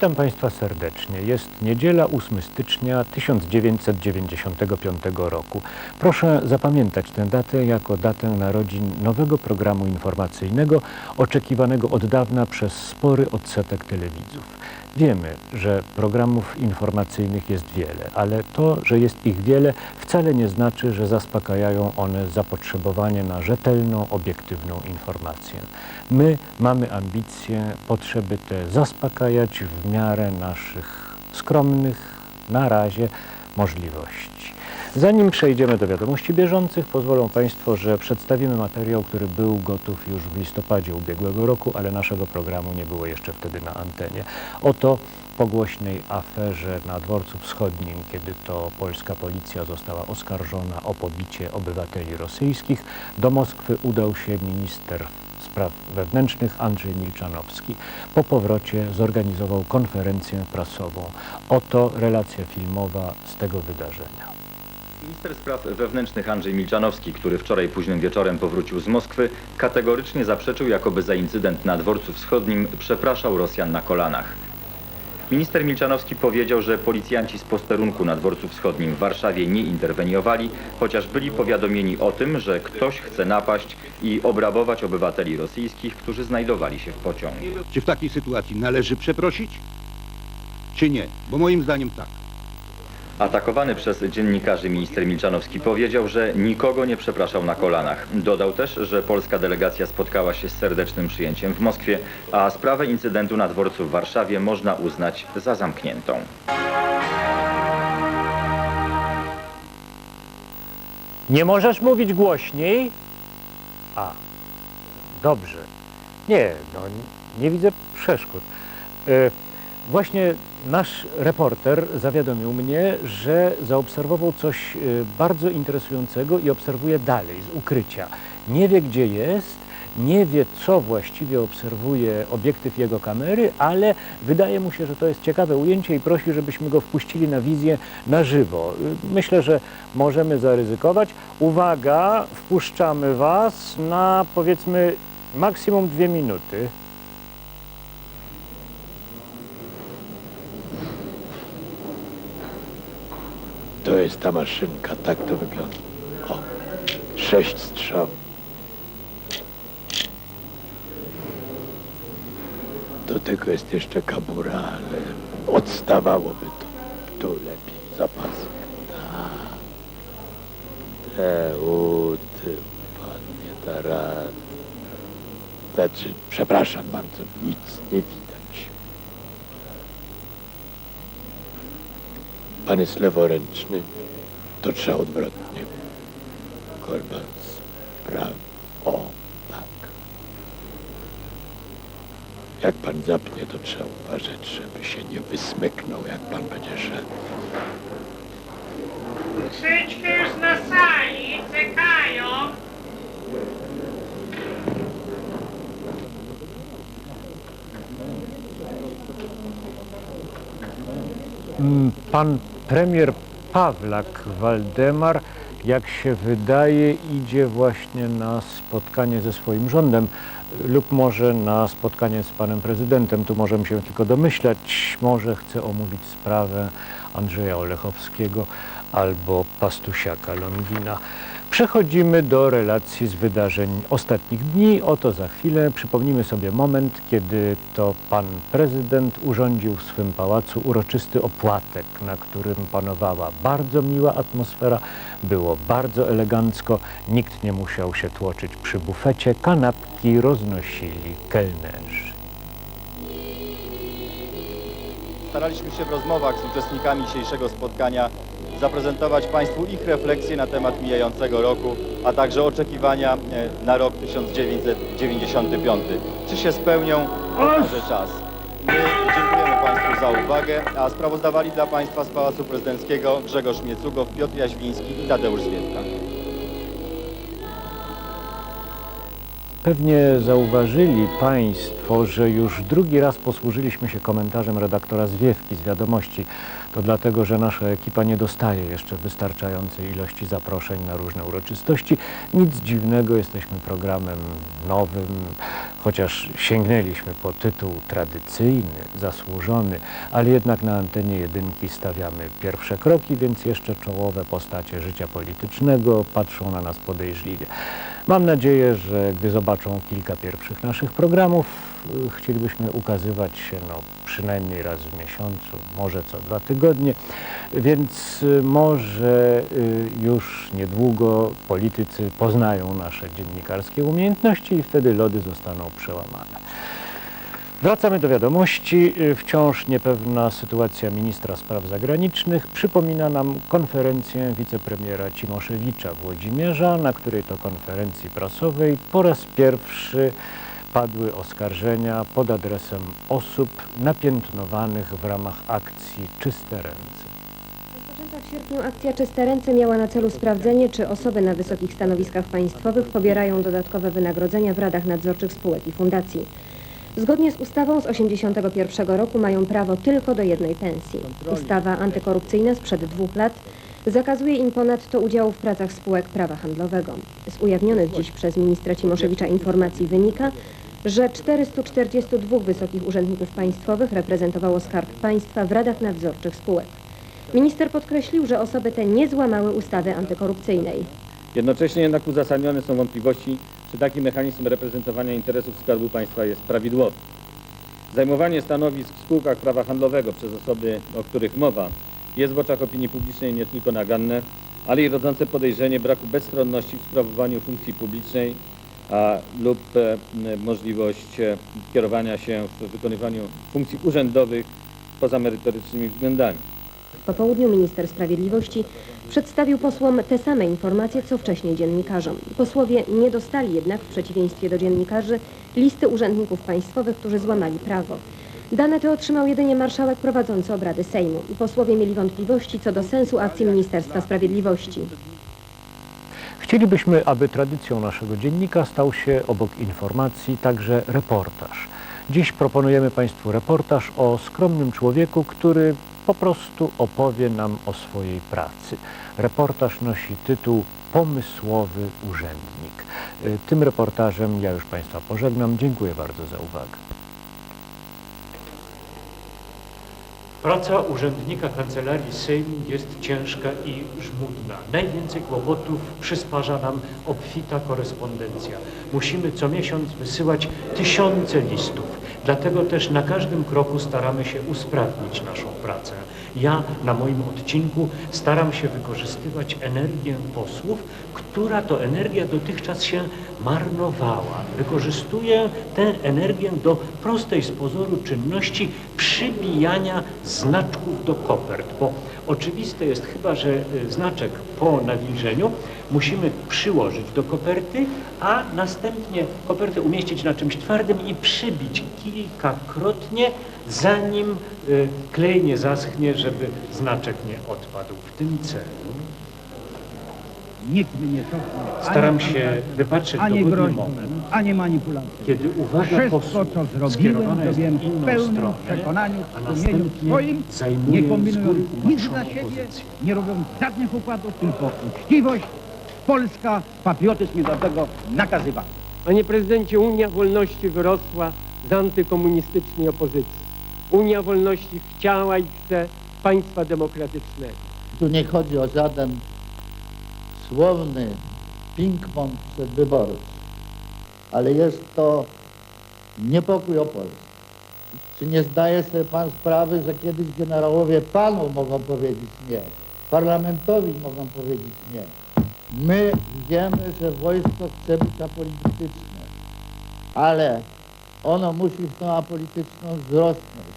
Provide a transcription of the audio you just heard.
Witam Państwa serdecznie. Jest niedziela 8 stycznia 1995 roku. Proszę zapamiętać tę datę jako datę narodzin nowego programu informacyjnego oczekiwanego od dawna przez spory odsetek telewidzów. Wiemy, że programów informacyjnych jest wiele, ale to, że jest ich wiele wcale nie znaczy, że zaspokajają one zapotrzebowanie na rzetelną, obiektywną informację. My mamy ambicje, potrzeby te zaspokajać w miarę naszych skromnych na razie możliwości. Zanim przejdziemy do wiadomości bieżących, pozwolą Państwo, że przedstawimy materiał, który był gotów już w listopadzie ubiegłego roku, ale naszego programu nie było jeszcze wtedy na antenie. Oto po głośnej aferze na dworcu wschodnim, kiedy to polska policja została oskarżona o pobicie obywateli rosyjskich, do Moskwy udał się minister spraw wewnętrznych Andrzej Milczanowski. Po powrocie zorganizował konferencję prasową. Oto relacja filmowa z tego wydarzenia. Minister Spraw Wewnętrznych Andrzej Milczanowski, który wczoraj późnym wieczorem powrócił z Moskwy, kategorycznie zaprzeczył, jakoby za incydent na dworcu wschodnim przepraszał Rosjan na kolanach. Minister Milczanowski powiedział, że policjanci z posterunku na dworcu wschodnim w Warszawie nie interweniowali, chociaż byli powiadomieni o tym, że ktoś chce napaść i obrabować obywateli rosyjskich, którzy znajdowali się w pociągu. Czy w takiej sytuacji należy przeprosić? Czy nie? Bo moim zdaniem tak. Atakowany przez dziennikarzy minister Milczanowski powiedział, że nikogo nie przepraszał na kolanach. Dodał też, że polska delegacja spotkała się z serdecznym przyjęciem w Moskwie, a sprawę incydentu na dworcu w Warszawie można uznać za zamkniętą. Nie możesz mówić głośniej? A, dobrze. Nie, no nie widzę przeszkód. E, właśnie nasz reporter zawiadomił mnie, że zaobserwował coś e, bardzo interesującego i obserwuje dalej, z ukrycia. Nie wie, gdzie jest, nie wie, co właściwie obserwuje obiektyw jego kamery, ale wydaje mu się, że to jest ciekawe ujęcie i prosi, żebyśmy go wpuścili na wizję na żywo. E, Myślę, że możemy zaryzykować. Uwaga, wpuszczamy Was na powiedzmy maksimum dwie minuty. To jest ta maszynka, tak to wygląda. O, sześć strzał. Do tego jest jeszcze kabura, ale odstawałoby to. Tu lepiej, zapasy. Tak. Te uty, pan nie da rady. Znaczy, przepraszam bardzo, nic nie widać. Pan jest leworęczny, to trzeba odwrotnie. Korban prawy. O, tak. Jak pan zapnie, to trzeba uważać, żeby się nie wysmyknął, jak pan będzie szedł. Krzyczki już na sali, czekają. Mm, Pan premier Pawlak Waldemar, jak się wydaje, idzie właśnie na spotkanie ze swoim rządem lub może na spotkanie z panem prezydentem. Tu możemy się tylko domyślać. Może chce omówić sprawę Andrzeja Olechowskiego albo Pastusiaka Longina. Przechodzimy do relacji z wydarzeń ostatnich dni. Oto za chwilę przypomnimy sobie moment, kiedy to pan prezydent urządził w swym pałacu uroczysty opłatek, na którym panowała bardzo miła atmosfera, było bardzo elegancko, nikt nie musiał się tłoczyć przy bufecie, kanapki roznosili kelnerzy. Staraliśmy się w rozmowach z uczestnikami dzisiejszego spotkania zaprezentować Państwu ich refleksje na temat mijającego roku, a także oczekiwania e, na rok 1995. Czy się spełnią? Pokaże czas. My dziękujemy Państwu za uwagę, a sprawozdawali dla Państwa z Pałacu Prezydenckiego Grzegorz Miecugow, Piotr Jaźwiński i Tadeusz Zwiefka. Pewnie zauważyli Państwo, że już drugi raz posłużyliśmy się komentarzem redaktora Zwiewki z wiadomości. To dlatego, że nasza ekipa nie dostaje jeszcze wystarczającej ilości zaproszeń na różne uroczystości. Nic dziwnego, jesteśmy programem nowym, chociaż sięgnęliśmy po tytuł tradycyjny, zasłużony, ale jednak na antenie jedynki stawiamy pierwsze kroki, więc jeszcze czołowe postacie życia politycznego patrzą na nas podejrzliwie. Mam nadzieję, że gdy zobaczą kilka pierwszych naszych programów, y, chcielibyśmy ukazywać się no, przynajmniej raz w miesiącu, może co dwa tygodnie, więc y, może y, już niedługo politycy poznają nasze dziennikarskie umiejętności i wtedy lody zostaną przełamane. Wracamy do wiadomości. Y, Wciąż niepewna sytuacja ministra spraw zagranicznych przypomina nam konferencję wicepremiera Cimoszewicza Włodzimierza, na której to konferencji prasowej po raz pierwszy padły oskarżenia pod adresem osób napiętnowanych w ramach akcji Czyste Ręce. Rozpoczęta w sierpniu akcja Czyste Ręce miała na celu sprawdzenie, czy osoby na wysokich stanowiskach państwowych pobierają dodatkowe wynagrodzenia w radach nadzorczych spółek i fundacji. Zgodnie z ustawą z 1981 roku mają prawo tylko do jednej pensji. Ustawa antykorupcyjna sprzed dwóch lat zakazuje im ponadto udziału w pracach spółek prawa handlowego. Z ujawnionych dziś przez ministra Cimoszewicza informacji wynika, że 442 wysokich urzędników państwowych reprezentowało Skarb Państwa w radach nadzorczych spółek. Minister podkreślił, że osoby te nie złamały ustawy antykorupcyjnej. Jednocześnie jednak uzasadnione są wątpliwości, czy taki mechanizm reprezentowania interesów Skarbu Państwa jest prawidłowy. Zajmowanie stanowisk w spółkach prawa handlowego przez osoby, o których mowa, jest w oczach opinii publicznej nie tylko naganne, ale i rodzące podejrzenie braku bezstronności w sprawowaniu funkcji publicznej a, lub e, możliwość e, kierowania się w wykonywaniu funkcji urzędowych poza merytorycznymi względami. Po południu minister sprawiedliwości przedstawił posłom te same informacje, co wcześniej dziennikarzom. Posłowie nie dostali jednak, w przeciwieństwie do dziennikarzy, listy urzędników państwowych, którzy złamali prawo. Dane te otrzymał jedynie marszałek prowadzący obrady Sejmu. Posłowie mieli wątpliwości co do sensu akcji Ministerstwa Sprawiedliwości. Chcielibyśmy, aby tradycją naszego dziennika stał się obok informacji także reportaż. Dziś proponujemy Państwu reportaż o skromnym człowieku, który po prostu opowie nam o swojej pracy. Reportaż nosi tytuł Pomysłowy urzędnik. Y, Tym reportażem ja już Państwa pożegnam. Dziękuję bardzo za uwagę. Praca urzędnika Kancelarii Sejmu jest ciężka i żmudna. Najwięcej kłopotów przysparza nam obfita korespondencja. Musimy co miesiąc wysyłać tysiące listów. Dlatego też na każdym kroku staramy się usprawnić naszą pracę. Ja na moim odcinku staram się wykorzystywać energię posłów, która to energia dotychczas się marnowała. Wykorzystuję tę energię do prostej z pozoru czynności przybijania znaczków do kopert, bo oczywiste jest chyba, że y, znaczek po nawilżeniu musimy przyłożyć do koperty, a następnie kopertę umieścić na czymś twardym i przybić kilkakrotnie, zanim y, klej nie zaschnie, żeby znaczek nie odpadł. W tym celu Nikt by nie cofnął. staram ani się wypatrzeć ani dogodny moment, ani manipulacji. kiedy uwaga Wszystko, posłów co zrobiłem, skierowana jest zrobiłem w inną w pełnym stronę, przekonaniu, a w sumieniu następnie swoim, nie kombinując nic dla siebie, pozycję. nie robiąc żadnych układów, tylko uczciwość, Polska, patriotyzm mi do tego nakazywali. Panie prezydencie, Unia Wolności wyrosła z antykomunistycznej opozycji. Unia Wolności chciała i chce państwa demokratycznego. Tu nie chodzi o żaden słowny ping-pong przedwyborów, ale jest to niepokój o Polskę. Czy nie zdaje sobie pan sprawy, że kiedyś generałowie panu mogą powiedzieć nie, parlamentowi mogą powiedzieć nie. My wiemy, że wojsko chce być apolityczne, ale ono musi w tą apolityczną wzrosnąć.